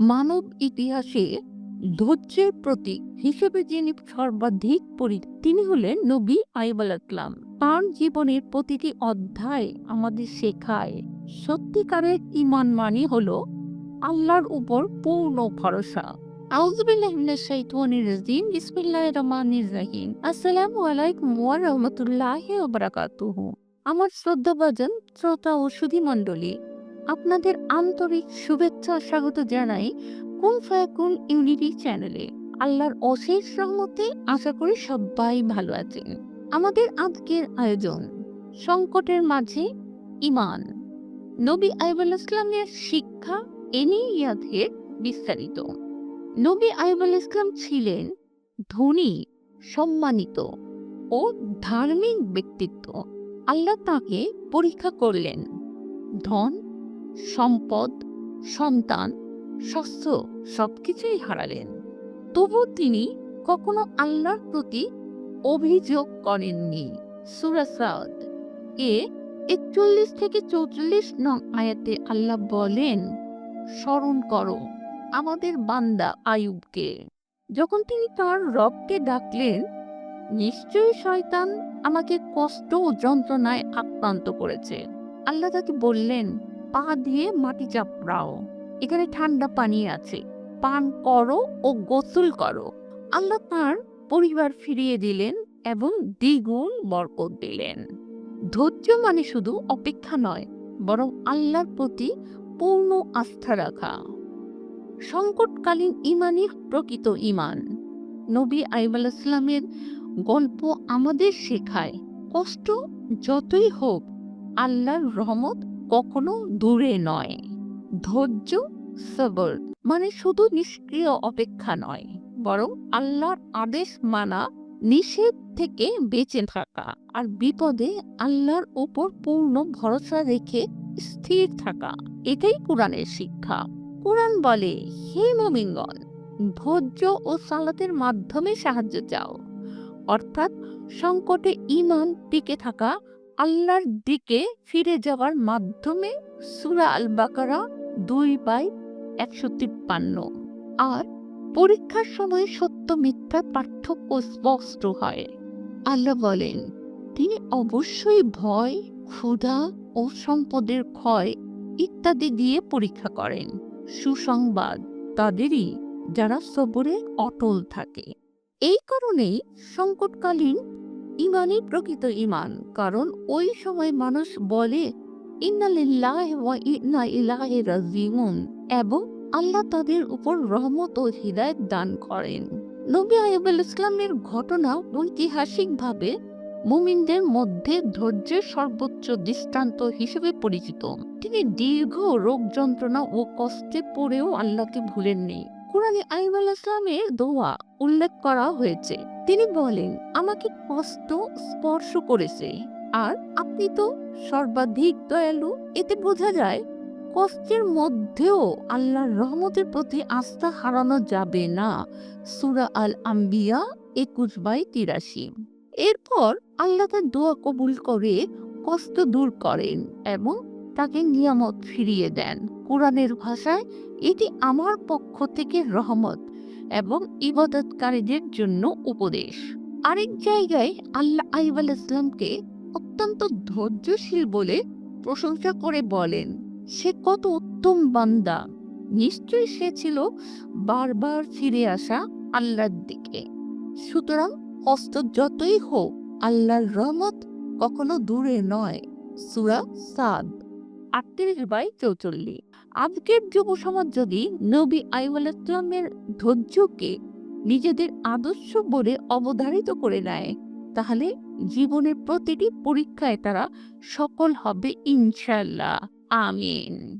মানব ইতিহাসে ধৈর্যের প্রতীক হিসেবে যিনি সর্বাধিক পরিচিত, তিনি হলেন নবী আইব আলাইসলাম তার জীবনের প্রতিটি অধ্যায় আমাদের শেখায়। সত্যিকারের ইমান মানি হল আল্লাহর উপর পূর্ণ ভরসা। আসসালামু আলাইকুম ওয়া আমার শ্রদ্ধাভাজন শ্রোতা ও সুধী মণ্ডলী আপনাদের আন্তরিক শুভেচ্ছা স্বাগত জানাই কুন ফায়াকুন ইউনিটি চ্যানেলে। আল্লাহর অশেষ রহমতে আশা করি সবাই ভালো আছেন। আমাদের আজকের আয়োজন, সংকটের মাঝে ইমান নবী আইবুল ইসলামের শিক্ষা এনি এনিয়াদের বিস্তারিত। নবী আইবুল ইসলাম ছিলেন ধনী, সম্মানিত ও ধার্মিক ব্যক্তিত্ব। আল্লাহ তাকে পরীক্ষা করলেন, ধন সম্পদ, সন্তান স্বাস্থ্য সবকিছুই হারালেন। তবু তিনি কখনো আল্লাহর প্রতি অভিযোগ করেননি। সুরাসাদ এ একচল্লিশ থেকে চৌচল্লিশ নং আয়াতে আল্লাহ বলেন, স্মরণ করো আমাদের বান্দা আয়ুবকে। যখন তিনি তার রবকে ডাকলেন, নিশ্চয়ই শয়তান আমাকে কষ্ট ও যন্ত্রণায় আক্রান্ত করেছে। আল্লাহ তাকে বললেন পা দিয়ে মাটি চাপড়াও। এখানে ঠান্ডা পানি আছে। পান করো ও গোসল করো। আল্লাহ তার পরিবার ফিরিয়ে দিলেন এবং দ্বিগুণ বরকত দিলেন। ধৈর্য মানে শুধু অপেক্ষা নয়, বরং আল্লাহর প্রতি পূর্ণ আস্থা রাখা। সংকটকালীন ইমানই প্রকৃত ইমান। নবী আইব আলাইসলামের গল্প আমাদের শেখায়, কষ্ট যতই হোক, আল্লাহর রহমত কখনো দূরে নয়। ধৈর্য সবর মানে শুধু নিষ্ক্রিয় অপেক্ষা নয়, বরং আল্লাহর আদেশ মানা, নিষেধ থেকে বেঁচে থাকা, আর বিপদে আল্লাহর উপর পূর্ণ ভরসা রেখে স্থির থাকা, এটাই কোরআনের শিক্ষা। কোরআন বলে, হে মোমিনগণ, ধৈর্য ও সালাতের মাধ্যমে সাহায্য চাও। অর্থাৎ, সংকটে ইমান টিকে থাকা আল্লাহর দিকে ফিরে যাওয়ার মাধ্যমে সুরা আল বাকারা দুই বাই একশো তিপ্পান্ন। আর পরীক্ষার সময় সত্য মিথ্যার পার্থক্য স্পষ্ট হয়। আল্লাহ বলেন, তিনি অবশ্যই ভয়, ক্ষুধা ও সম্পদের ক্ষয় ইত্যাদি দিয়ে পরীক্ষা করেন। সুসংবাদ তাদেরই যারা সবরে অটল থাকে। এই কারণেই সংকটকালীন ইমানই প্রকৃত ইমান। কারণ ওই সময় মানুষ বলে এবং আল্লাহ তাদের উপর রহমত ও হৃদায়ত দান করেন। নবী আইবুল ইসলামের ঘটনা ঐতিহাসিকভাবে মুমিনদের মধ্যে ধৈর্যের সর্বোচ্চ দৃষ্টান্ত হিসেবে পরিচিত। তিনি দীর্ঘ রোগ যন্ত্রণা ও কষ্টে পড়েও আল্লাহকে ভুলেননি। কোরআনে আইব ইসলামের দোয়া উল্লেখ করা হয়েছে। তিনি বলেন, আমাকে কষ্ট স্পর্শ করেছে। আর আপনি তো সর্বাধিক দয়ালু। এতে বোঝা যায়, কষ্টের মধ্যেও আল্লাহর রহমতের প্রতি আস্থা হারানো যাবে না। সুরা আল আম্বিয়া একুশ বাই তিরাশি। এরপর আল্লাহ তার দোয়া কবুল করে কষ্ট দূর করেন এবং তাকে নিয়ামত ফিরিয়ে দেন। কোরআনের ভাষায় এটি আমার পক্ষ থেকে রহমত এবং ইবাদতকারীদের জন্য উপদেশ। আরেক জায়গায় আল্লাহ আইব আল ইসলামকে অত্যন্ত ধৈর্যশীল বলে প্রশংসা করে বলেন, সে কত উত্তম বান্দা। নিশ্চয়ই সে ছিল বারবার ফিরে আসা আল্লাহর দিকে। সুতরাং কষ্ট যতই হোক, আল্লাহর রহমত কখনো দূরে নয়। সুরা সাদ। আটত্রিশ বাই চৌচল্লিশ। আজকের যুব সমাজ যদি নবী আইউলামের ধৈর্যকে নিজেদের আদর্শ বলে অবধারিত করে নেয়, তাহলে জীবনের প্রতিটি পরীক্ষায় তারা সফল হবে ইনশাল্লাহ আমিন।